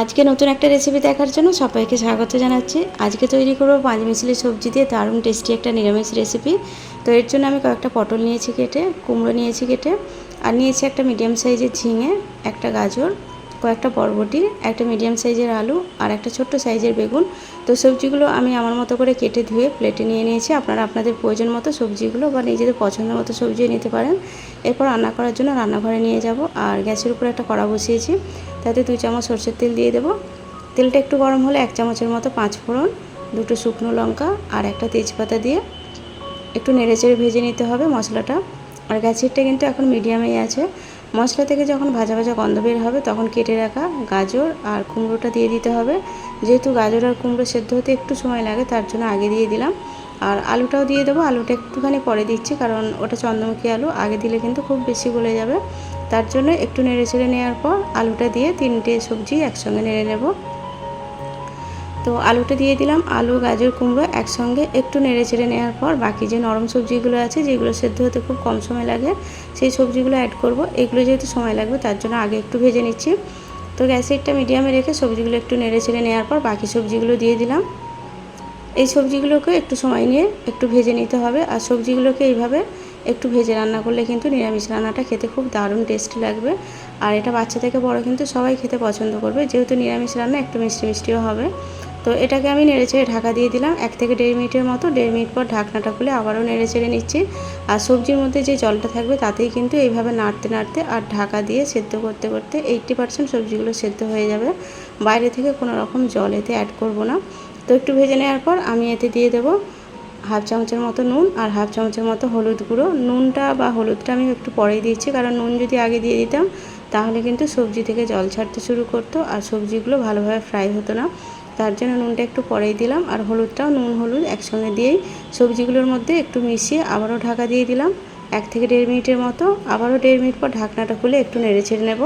আজকে নতুন একটা রেসিপি দেখার জন্য সবাইকে স্বাগত জানাচ্ছি। আজকে তৈরি করব পাঁচ মিশলি সবজি দিয়ে দারুণ টেস্টি একটা নিরামিষ রেসিপি তো এর জন্য আমি কয়েকটা পটল নিয়েছি কেটে, কুমড়ো নিয়েছি কেটে, আর নিয়েছি একটা মিডিয়াম সাইজের ঝিঙে, একটা গাজর কয়েকটা বরবটি, একটা মিডিয়াম সাইজের আলু আর একটা ছোট্ট সাইজের বেগুন। তো সবজিগুলো আমি আমার মতো করে কেটে ধুয়ে প্লেটে নিয়ে নিয়েছি। আপনারা আপনাদের প্রয়োজন মতো সবজিগুলো বা নিজেদের পছন্দ মতো সবজিও নিতে পারেন। এরপর রান্না করার জন্য রান্নাঘরে নিয়ে যাব আর গ্যাসের উপরে একটা কড়া বসিয়েছি। তাতে দুই চামচ সরষের তেল দিয়ে দেবো। তেলটা একটু গরম হলে এক চামচের মতো পাঁচ ফোড়ন, দুটো শুকনো লঙ্কা আর একটা তেজপাতা দিয়ে একটু নেড়েচেড়ে ভেজে নিতে হবে মশলাটা। আর গ্যাসেরটা কিন্তু এখন মিডিয়ামেই আছে। মশলা থেকে যখন ভাজা ভাজা গন্ধ বের হবে, তখন কেটে রাখা গাজর আর কুমড়োটা দিয়ে দিতে হবে। যেহেতু গাজর আর কুমড়ো সেদ্ধ হতে একটু সময় লাগে, তার জন্য আগে দিয়ে দিলাম। আর আলুটাও দিয়ে দেবো। আলুটা একটুখানি পরে দিচ্ছি, কারণ ওটা চন্দ্রমুখী আলু, আগে দিলে কিন্তু খুব বেশি গলে যাবে। তার জন্য একটু নেড়ে চেড়ে নেওয়ার পর আলুটা দিয়ে তিনটে সবজি একসঙ্গে নেড়ে নেব। তো আলুটা দিয়ে দিলাম, আলু, গাজর, কুমড়ো একসঙ্গে একটু নেড়ে চেড়ে নেওয়ার পর বাকি যে নরম সবজিগুলো আছে, যেগুলো সেদ্ধ হতে খুব কম সময় লাগে, সেই সবজিগুলো অ্যাড করব। এগুলো যেহেতু সময় লাগবে, তার জন্য আগে একটু ভেজে নিচ্ছি। তো গ্যাসেরটা মিডিয়ামে রেখে সবজিগুলো একটু নেড়ে চেড়ে নেওয়ার পর বাকি সবজিগুলো দিয়ে দিলাম। এই সবজিগুলোকে একটু সময় নিয়ে একটু ভেজে নিতে হবে, আর সবজিগুলোকে এইভাবে একটু ভেজে রান্না করলে কিন্তু নিরামিষ রান্নাটা খেতে খুব দারুণ টেস্টি লাগবে। আর এটা বাচ্চা থেকে বড় কিন্তু সবাই খেতে পছন্দ করবে, যেহেতু নিরামিষ রান্না একটু মিষ্টি মিষ্টিও হবে। তো এটাকে আমি নেড়ে নেড়েচেড়ে ঢাকা দিয়ে দিলাম। এক থেকে দেড় মিনিটের মতো, দেড় মিনিট পর ঢাকনাটা খুলে আবারও নেড়ে নেড়েচেড়ে নিচ্ছি। আর সবজির মধ্যে যে জলটা থাকবে তাতেই কিন্তু এইভাবে নাড়তে নাড়তে আর ঢাকা দিয়ে সেদ্ধ করতে করতে এইট্টি পার্সেন্ট সবজিগুলো সেদ্ধ হয়ে যাবে। বাইরে থেকে কোনো রকম জল এতে অ্যাড করব না। তো একটু ভেজে নেওয়ার পর আমি এতে দিয়ে দেবো হাফ চামচের মতো নুন আর হাফ চামচের মতো হলুদ গুঁড়ো। নুনটা বা হলুদটা আমি একটু পরেই দিচ্ছি, কারণ নুন যদি আগে দিয়ে দিতাম তাহলে কিন্তু সবজি থেকে জল ছাড়তে শুরু করতো আর সবজিগুলো ভালোভাবে ফ্রাই হতো না। তার জন্য নুনটা একটু পরেই দিলাম আর হলুদটাও নুন হলুদ একসঙ্গে দিয়েই সবজিগুলোর মধ্যে একটু মিশিয়ে আবারও ঢাকা দিয়ে দিলাম। এক থেকে দেড় মিনিটের মতো আবারও দেড় মিনিট পর ঢাকনাটা খুলে একটু নেড়ে ছেড়ে নেব।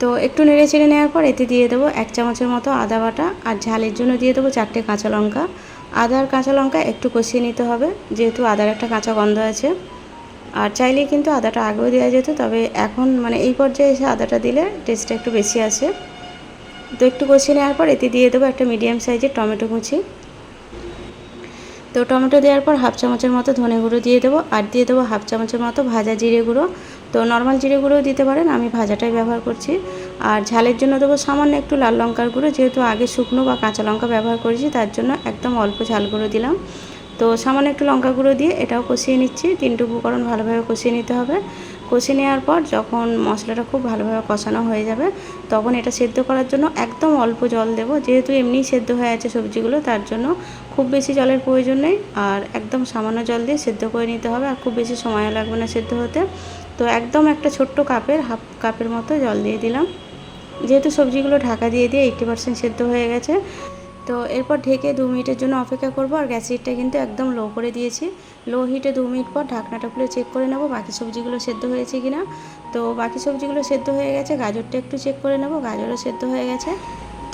তো একটু নেড়ে ছেড়ে নেওয়ার পর এতে দিয়ে দেবো এক চামচের মতো আদা বাটা আর ঝালের জন্য দিয়ে দেবো চারটে কাঁচা লঙ্কা। আদা আর কাঁচা লঙ্কা একটু কষিয়ে নিতে হবে, যেহেতু আদার একটা কাঁচা গন্ধ আছে। আর চাইলে কিন্তু আদাটা আগেও দেওয়া যেত, তবে এখন মানে এই পর্যায়ে এসে আদাটা দিলে টেস্টটা একটু বেশি আসে। তো একটু কষিয়ে নেওয়ার পর এতে দিয়ে দেবো একটা মিডিয়াম সাইজের টমেটো কুচি। তো টমেটো দেওয়ার পর হাফ চামচের মতো ধনে গুঁড়ো দিয়ে দেবো আর দিয়ে দেবো হাফ চামচের মতো ভাজা জিরে গুঁড়ো। তো নর্মাল জিরে গুঁড়োও দিতে পারেন, আমি ভাজাটাই ব্যবহার করছি। আর ঝালের জন্য দেবো সামান্য একটু লাল লঙ্কার গুঁড়ো, যেহেতু আগে শুকনো বা কাঁচা লঙ্কা ব্যবহার করেছি, তার জন্য একদম অল্প ঝাল গুঁড়ো দিলাম। তো সামান্য একটু লঙ্কা গুঁড়ো দিয়ে এটাও কষিয়ে নিচ্ছি, তিনটে উপকরণ ভালোভাবে কষিয়ে নিতে হবে। কষিয়ে নেওয়ার পর যখন মশলাটা খুব ভালোভাবে কষানো হয়ে যাবে, তখন এটা সেদ্ধ করার জন্য একদম অল্প জল দেব। যেহেতু এমনিই সেদ্ধ হয়ে আছে সবজিগুলো, তার জন্য খুব বেশি জলের প্রয়োজন নেই। আর একদম সামান্য জল দিয়ে সেদ্ধ করে নিতে হবে, আর খুব বেশি সময় লাগবে না সেদ্ধ হতে। তো একদম একটা ছোট্ট কাপের, হাফ কাপের মতো জল দিয়ে দিলাম। যেহেতু সবজিগুলো ঢাকা দিয়ে দিয়ে এইটটি পার্সেন্ট সেদ্ধ হয়ে গেছে তো এরপর ঢেকে দু মিনিটের জন্য অপেক্ষা করব, আর গ্যাস হিটটা কিন্তু একদম লো করে দিয়েছি। লো হিটে দু মিনিট পর ঢাকনাটা খুলে চেক করে নেব বাকি সবজিগুলো সেদ্ধ হয়েছে কি না তো বাকি সবজিগুলো সেদ্ধ হয়ে গেছে, গাজরটা একটু চেক করে নেব, গাজরও সেদ্ধ হয়ে গেছে।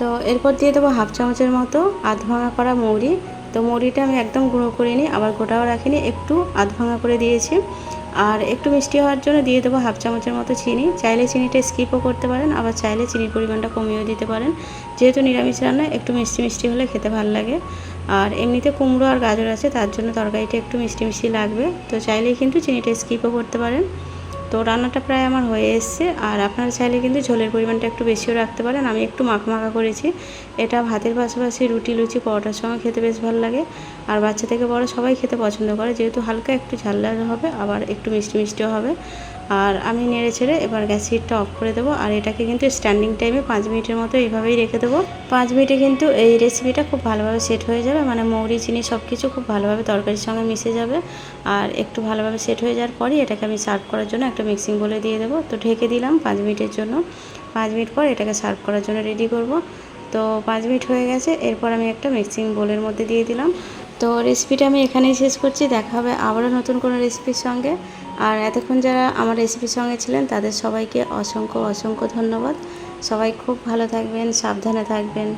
তো এরপর দিয়ে দেবো হাফ চামচের মতো আধ ভাঙা করা মৌরি। তো মৌরিটা আমি একদম গুঁড়ো করে নিই আবার গোটাও রাখিনি, একটু আধ ভাঙা করে দিয়েছি। আর একটু মিষ্টি হওয়ার জন্য দিয়ে দেবো হাফ চামচের মতো চিনি। চাইলে চিনিটা স্কিপও করতে পারেন, আবার চাইলে চিনির পরিমাণটা কমিয়েও দিতে পারেন। যেহেতু নিরামিষ রান্না, একটু মিষ্টি মিষ্টি হলে খেতে ভালো লাগে। আর এমনিতে কুমড়ো আর গাজর আছে, তার জন্য তরকারিটা একটু মিষ্টি মিষ্টি লাগবে। তো চাইলেই কিন্তু চিনিটা স্কিপও করতে পারেন। তো রান্নাটা প্রায় আমার হয়ে এসছে। আর আপনারা চাইলে কিন্তু ঝোলের পরিমাণটা একটু বেশিও রাখতে পারেন। আমি একটু মাখা মাখা করেছি। এটা ভাতের পাশাপাশি রুটি, লুচি, পরোটার সঙ্গে খেতে বেশ ভালো লাগে। আর বাচ্চা থেকে বড় সবাই খেতে পছন্দ করে। যেহেতু হালকা একটু ঝাল হবে, আবার একটু মিষ্টি মিষ্টিও হবে। আর আমি নেড়ে ছেড়ে এবার গ্যাস হিটটা অফ করে দেবো আর এটাকে কিন্তু স্ট্যান্ডিং টাইমে পাঁচ মিনিটের মতো এইভাবেই রেখে দেবো। পাঁচ মিনিটে কিন্তু এই রেসিপিটা খুব ভালোভাবে সেট হয়ে যাবে মানে মৌরি, চিনি সব কিছু খুব ভালোভাবে তরকারির সঙ্গে মিশে যাবে। আর একটু ভালোভাবে সেট হয়ে যাওয়ার পরই এটাকে আমি সার্ভ করার জন্য একটা মিক্সিং বলে দিয়ে দেবো। তো ঢেকে দিলাম পাঁচ মিনিটের জন্য। পাঁচ মিনিট পর এটাকে সার্ভ করার জন্য রেডি করব। তো পাঁচ মিনিট হয়ে গেছে, এরপর আমি একটা মিক্সিং বোলের মধ্যে দিয়ে দিলাম। তো রেসিপিটা আমি এখানেই শেষ করছি, দেখা হবে আবারও নতুন কোনো রেসিপির সঙ্গে। আর এতক্ষণ যারা আমার রেসিপির সঙ্গে ছিলেন, তাদের সবাইকে অসংখ্য অসংখ্য ধন্যবাদ। সবাই খুব ভালো থাকবেন, সাবধানে থাকবেন।